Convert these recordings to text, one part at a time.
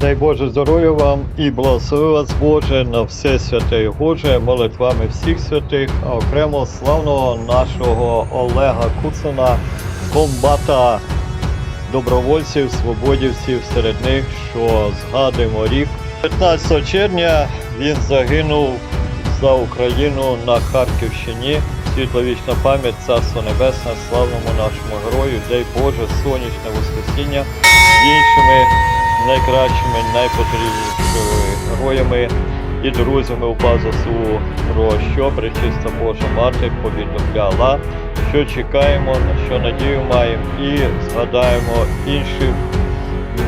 Дай Боже здоров'я вам і благослови вас Боже на все святе і Боже, молитвами всіх святих, а окремо славного нашого Олега Куцина, комбата добровольців, свободівців, серед них, що згадуємо рік. 15 червня він загинув за Україну на Харківщині. Світловічна пам'ять, царство небесне, славному нашому герою, дай Боже, сонячне воскресіння з іншими найкращими, найпотрібнішими героями і друзями УПА ЗСУ, про що пречиста Божа Мати повідомляла, що чекаємо, на що надію маємо, і згадаємо інших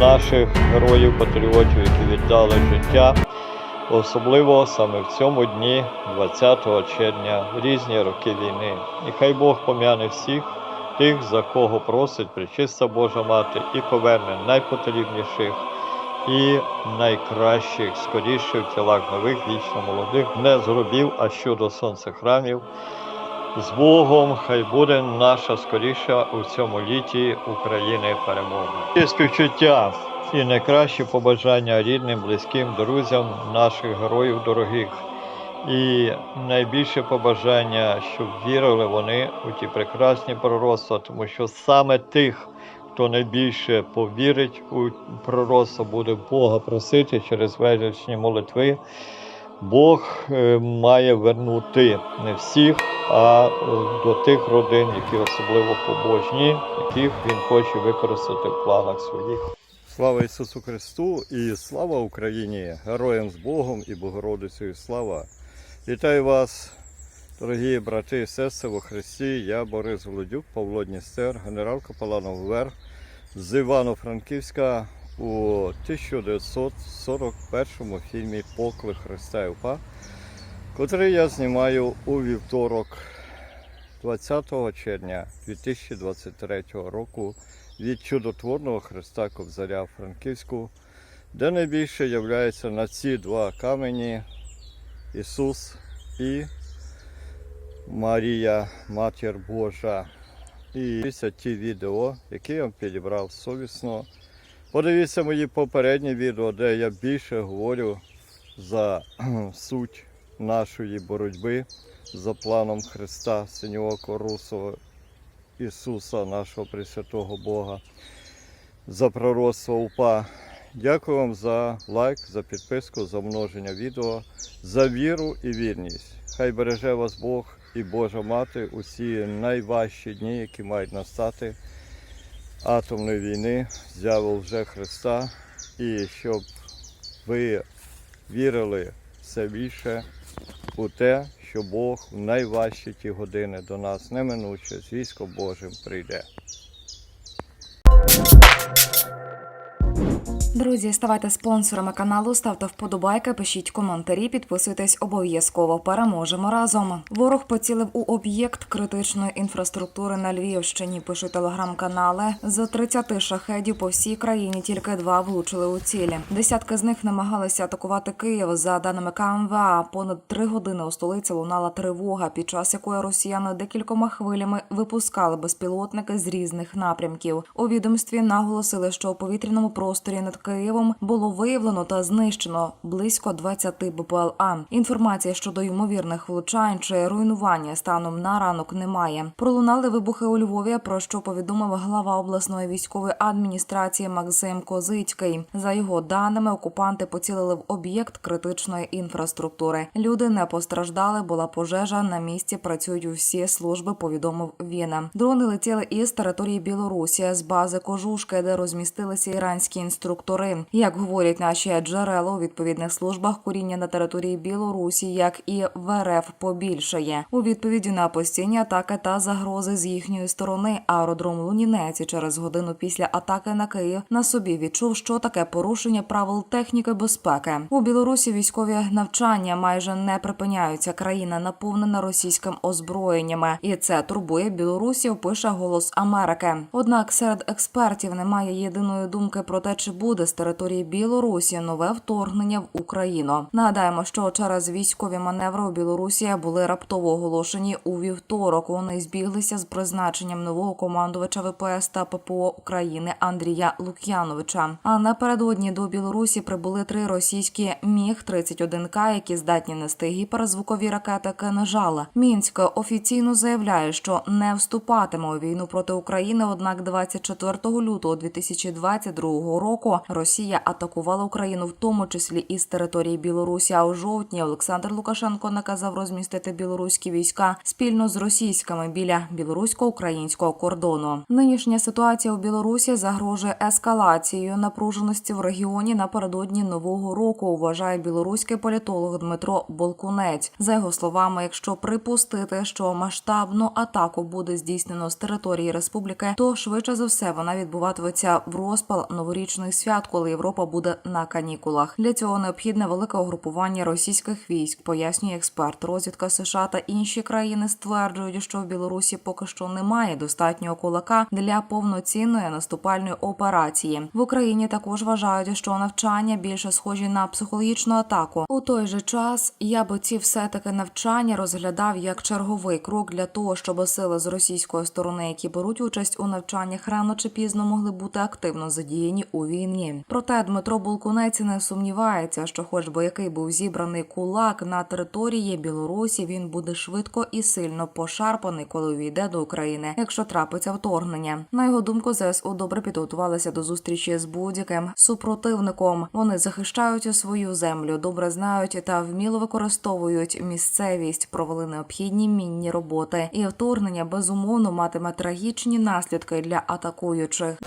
наших героїв, патріотів, які віддали життя. Особливо саме в цьому дні, 20 червня, різні роки війни. І хай Бог пом'яне всіх тих, за кого просить причиста Божа Мати, і поверне найпотрібніших і найкращих, скоріше в тілах нових, вічно молодих, не зробів, а щодо сонцехрамів. З Богом хай буде наша скоріша у цьому літі України перемога. І співчуття і найкращі побажання рідним, близьким, друзям наших героїв дорогих. І найбільше побажання, щоб вірили вони у ті прекрасні пророцтва, тому що саме тих, хто найбільше повірить у пророцтво, буде Бога просити через величні молитви. Бог е, має вернути не всіх, а е, до тих родин, які особливо побожні, яких він хоче використати в планах своїх. Слава Ісусу Христу і слава Україні! Героям з Богом і Богородицею слава! Вітаю вас, дорогі брати і сестри во Христі. Я Борис Володюк, Павло Дністер, генерал Капеланов ВР з Івано-Франківська у 1941 фільмі Поклик Христа і УПА, котрий я знімаю у вівторок 20 червня 2023 року від чудотворного Христа Кобзаря в Франківську, де найбільше являється на ці два камені Ісус і Марія, Матір Божа. І після ті відео, які я вам підібрав совісно. Подивіться мої попередні відео, де я більше говорю за суть нашої боротьби за планом Христа, Синього Русого Ісуса, нашого Пресвятого Бога, за пророцтво УПА. Дякую вам за лайк, за підписку, за множення відео, за віру і вірність. Хай береже вас Бог і Божа Мати у ці найважчі дні, які мають настати атомної війни, з'яву вже Христа, і щоб ви вірили все більше у те, що Бог в найважчі ті години до нас неминуче з військом Божим прийде. Друзі, ставайте спонсорами каналу, ставте вподобайки, пишіть коментарі, підписуйтесь обов'язково. Переможемо разом. Ворог поцілив у об'єкт критичної інфраструктури на Львівщині. Пишуть телеграм-канали. З 30 шахедів по всій країні тільки два влучили у цілі. Десятки з них намагалися атакувати Київ. За даними КМВА, понад три години у столиці лунала тривога, під час якої росіяни декількома хвилями випускали безпілотники з різних напрямків. У відомстві наголосили, що у повітряному просторі над Києвом було виявлено та знищено близько 20 БПЛА. Інформації щодо ймовірних влучань чи руйнування станом на ранок немає. Пролунали вибухи у Львові, про що повідомив глава обласної військової адміністрації Максим Козицький. За його даними, окупанти поцілили в об'єкт критичної інфраструктури. Люди не постраждали, була пожежа. На місці працюють усі служби. Повідомив він. Дрони летіли із території Білорусі з бази Кожушки, де розмістилися іранські інструктори. Як говорять наші джерела у відповідних службах, куріння на території Білорусі, як і в РФ, побільшає. У відповіді на постійні атаки та загрози з їхньої сторони аеродром Лунінець через годину після атаки на Київ на собі відчув, що таке порушення правил техніки безпеки. У Білорусі військові навчання майже не припиняються. Країна наповнена російським озброєннями, і це турбує білорусів. Пише голос Америки. Однак серед експертів немає єдиної думки про те, чи буде буде з території Білорусі нове вторгнення в Україну. Нагадаємо, що через військові маневри у Білорусі були раптово оголошені у вівторок. Вони збіглися з призначенням нового командувача ВПС та ППО України Андрія Лук'яновича. А напередодні до Білорусі прибули три російські міг 31 к які здатні нести гіперзвукові ракети «Кинжал». Мінськ офіційно заявляє, що не вступатиме у війну проти України. Однак, 24 лютого 2022 року Росія атакувала Україну, в тому числі із території Білорусі. А у жовтні Олександр Лукашенко наказав розмістити білоруські війська спільно з російськими біля білорусько-українського кордону. Нинішня ситуація у Білорусі загрожує ескалацією напруженості в регіоні напередодні нового року. Вважає білоруський політолог Дмитро Болкунець. За його словами, якщо припустити, що масштабну атаку буде здійснено з території республіки, то швидше за все вона відбуватиметься в розпал новорічних свят, коли Європа буде на канікулах. Для цього необхідне велике угрупування російських військ, пояснює експерт. Розвідка США та інші країни стверджують, що в Білорусі поки що немає достатнього кулака для повноцінної наступальної операції. В Україні також вважають, що навчання більше схожі на психологічну атаку. У той же час я би ці все таки навчання розглядав як черговий крок для того, щоб сили з російської сторони, які беруть участь у навчаннях, рано чи пізно могли бути активно задіяні у війні. Проте Дмитро Булкунець не сумнівається, що, хоч би який був зібраний кулак на території Білорусі, він буде швидко і сильно пошарпаний, коли увійде до України, якщо трапиться вторгнення. На його думку, ЗСУ добре підготувалися до зустрічі з будь-яким супротивником. Вони захищають свою землю, добре знають та вміло використовують місцевість, провели необхідні мінні роботи, і вторгнення безумовно матиме трагічні наслідки для атакуючих.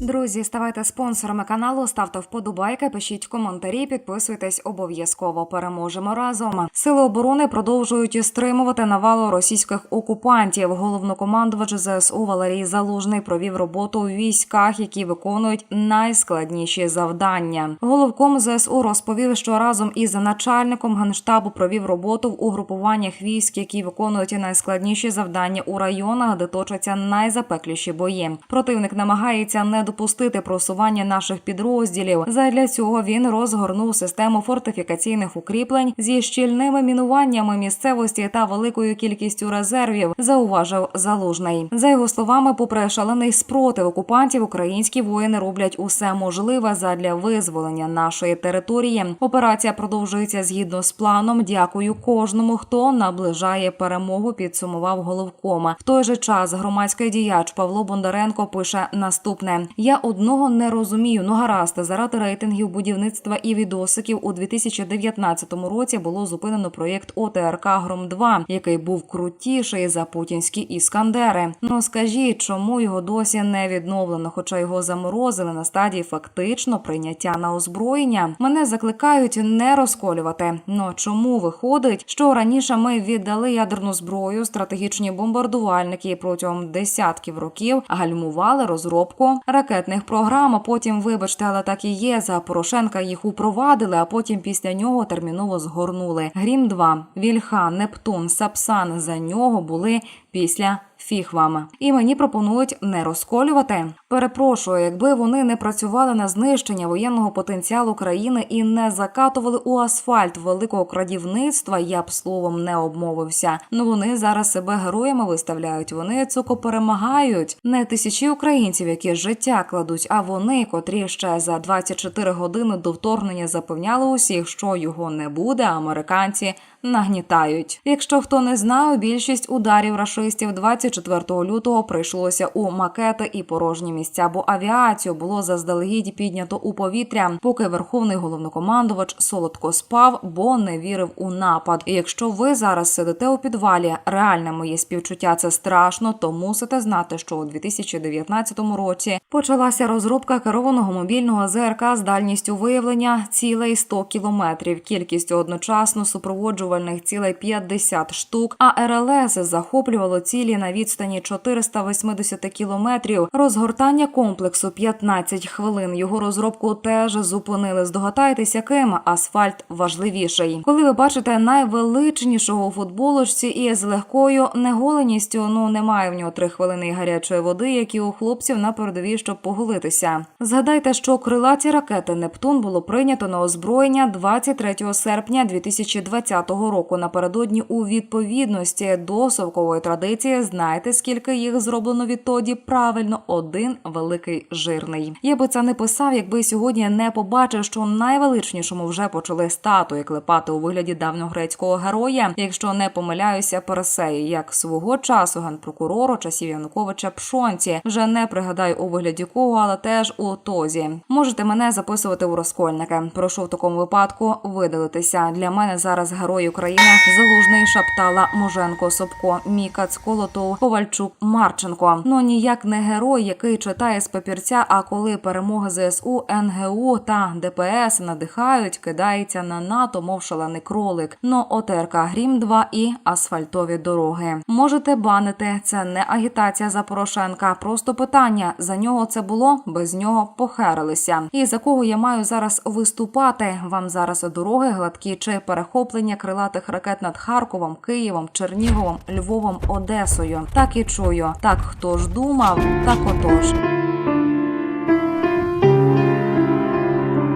Друзі, ставайте спонсорами каналу, ставте вподобайки, пишіть коментарі, підписуйтесь обов'язково. Переможемо разом. Сили оборони продовжують стримувати навалу російських окупантів. Головнокомандувач ЗСУ Валерій Залужний провів роботу у військах, які виконують найскладніші завдання. Головком ЗСУ розповів, що разом із начальником генштабу провів роботу в угрупуваннях військ, які виконують найскладніші завдання у районах, де точаться найзапекліші бої. Противник намагається не допустити просування наших підрозділів. Задля цього він розгорнув систему фортифікаційних укріплень зі щільними мінуваннями місцевості та великою кількістю резервів. Зауважив залужний. За його словами, попри шалений спротив окупантів, українські воїни роблять усе можливе задля визволення нашої території. Операція продовжується згідно з планом. Дякую кожному, хто наближає перемогу. Підсумував головкома. В той же час громадський діяч Павло Бондаренко пише наступне: я одного не розумію. Ну гаразд, заради рейтингів будівництва і відосиків у 2019 році було зупинено проєкт ОТРК Гром 2 який був крутіший за путінські іскандери. Ну скажіть, чому його досі не відновлено, хоча його заморозили на стадії фактично прийняття на озброєння. Мене закликають не розколювати. Ну чому виходить, що раніше ми віддали ядерну зброю, стратегічні бомбардувальники протягом десятків років гальмували розробку ракетних програм. А потім, вибачте, але так і є. За Порошенка їх упровадили, а потім після нього терміново згорнули. Грім 2 Вільха, Нептун, Сапсан за нього були після. Фіг вам. І мені пропонують не розколювати. Перепрошую, якби вони не працювали на знищення воєнного потенціалу країни і не закатували у асфальт великого крадівництва, я б словом не обмовився. Ну вони зараз себе героями виставляють. Вони цуко перемагають. Не тисячі українців, які життя кладуть, а вони, котрі ще за 24 години до вторгнення запевняли усіх, що його не буде. Американці нагнітають. Якщо хто не знає, більшість ударів рашистів 24 лютого прийшлося у макети і порожні місця, бо авіацію було заздалегідь піднято у повітря, поки верховний головнокомандувач солодко спав, бо не вірив у напад. І якщо ви зараз сидите у підвалі, реальне моє співчуття це страшно, то мусите знати, що у 2019 році почалася розробка керованого мобільного ЗРК з дальністю виявлення цілей 100 кілометрів, кількістю одночасно супроводжувальних знищувальних цілей 50 штук, а РЛС захоплювало цілі на відстані 480 кілометрів. Розгортання комплексу 15 хвилин. Його розробку теж зупинили. Здогадайтеся, яким асфальт важливіший. Коли ви бачите найвеличнішого у футболочці і з легкою неголеністю, ну немає в нього три хвилини гарячої води, які у хлопців на передовій, щоб поголитися. Згадайте, що крилаті ракети Нептун було прийнято на озброєння 23 серпня 2020 року. Напередодні у відповідності до совкової традиції. Знаєте, скільки їх зроблено відтоді? Правильно, один великий жирний. Я би це не писав, якби сьогодні не побачив, що найвеличнішому вже почали статуї клепати у вигляді давньогрецького героя. Якщо не помиляюся, Персеї, як свого часу генпрокурору часів Януковича Пшонці, вже не пригадаю у вигляді кого, але теж у тозі. Можете мене записувати у розкольники. Прошу в такому випадку видалитися. Для мене зараз герой України залужний Шаптала Моженко Собко, Міка Цколотов, Ковальчук Марченко. Ну ніяк не герой, який читає з папірця. А коли перемоги ЗСУ, НГУ та ДПС надихають, кидається на НАТО, мов шалений кролик. Но ОТРК Грім 2 і асфальтові дороги. Можете банити. Це не агітація за Порошенка. Просто питання за нього це було, без нього похерилися. І за кого я маю зараз виступати? Вам зараз дороги гладкі чи перехоплення крилатих ракет над Харковом, Києвом, Черніговом, Львовом, Одесою. Так і чую. Так хто ж думав, так отож.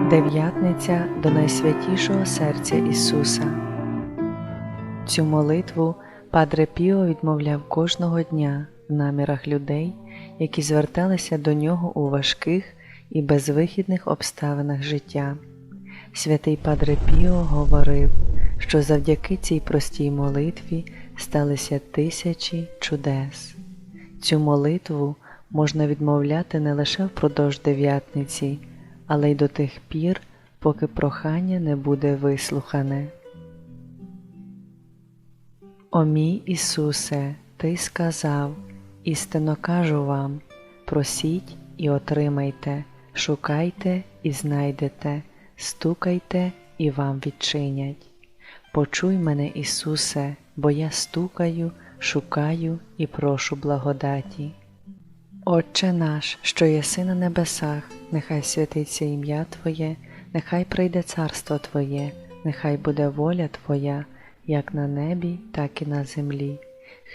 Дев'ятниця до найсвятішого серця Ісуса. Цю молитву Падре Піо відмовляв кожного дня в намірах людей, які зверталися до нього у важких і безвихідних обставинах життя. Святий Падре Піо говорив, що завдяки цій простій молитві сталися тисячі чудес. Цю молитву можна відмовляти не лише впродовж дев'ятниці, але й до тих пір, поки прохання не буде вислухане. О мій Ісусе, Ти сказав, істинно кажу вам, просіть і отримайте, шукайте і знайдете, стукайте і вам відчинять. Почуй мене, Ісусе, бо я стукаю, шукаю і прошу благодаті. Отче наш, що єси на небесах, нехай святиться ім'я Твоє, нехай прийде царство Твоє, нехай буде воля Твоя, як на небі, так і на землі.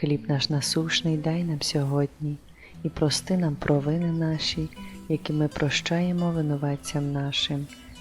Хліб наш насушний дай нам сьогодні, і прости нам провини наші, які ми прощаємо винуватцям нашим,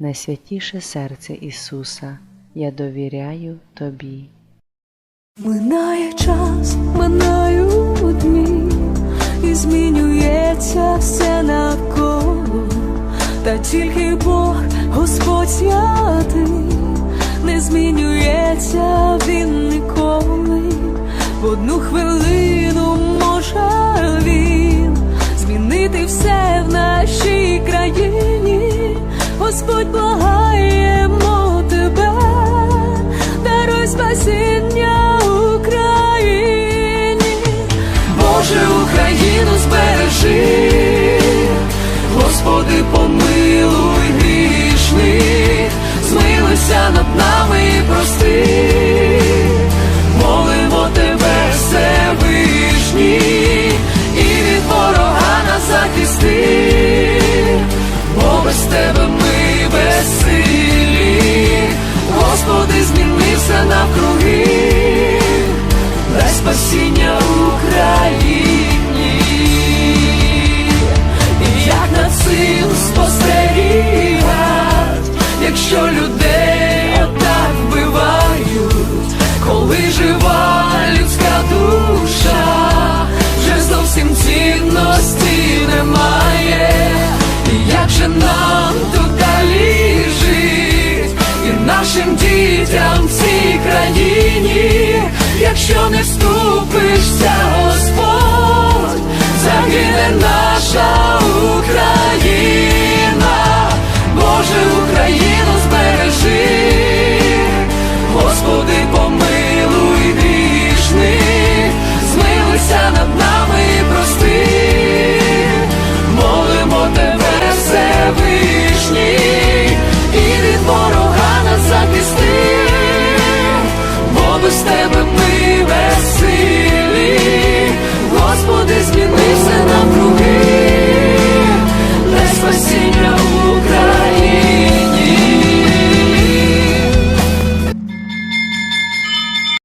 Найсвятіше серце Ісуса, я довіряю Тобі. Минає час, минають дні, і змінюється все навколо, та тільки Бог, Господь святий, не змінюється він ніколи. В одну хвилину може він змінити все в нашій. Господь благаємо тебе, даруй спасіння Україні. Боже, Україну збережи, Господи, помилуй грішних, змилуйся над нами і прости, молимо тебе, Всевишній, і від якщо не вступишся, Господь, загине Україна.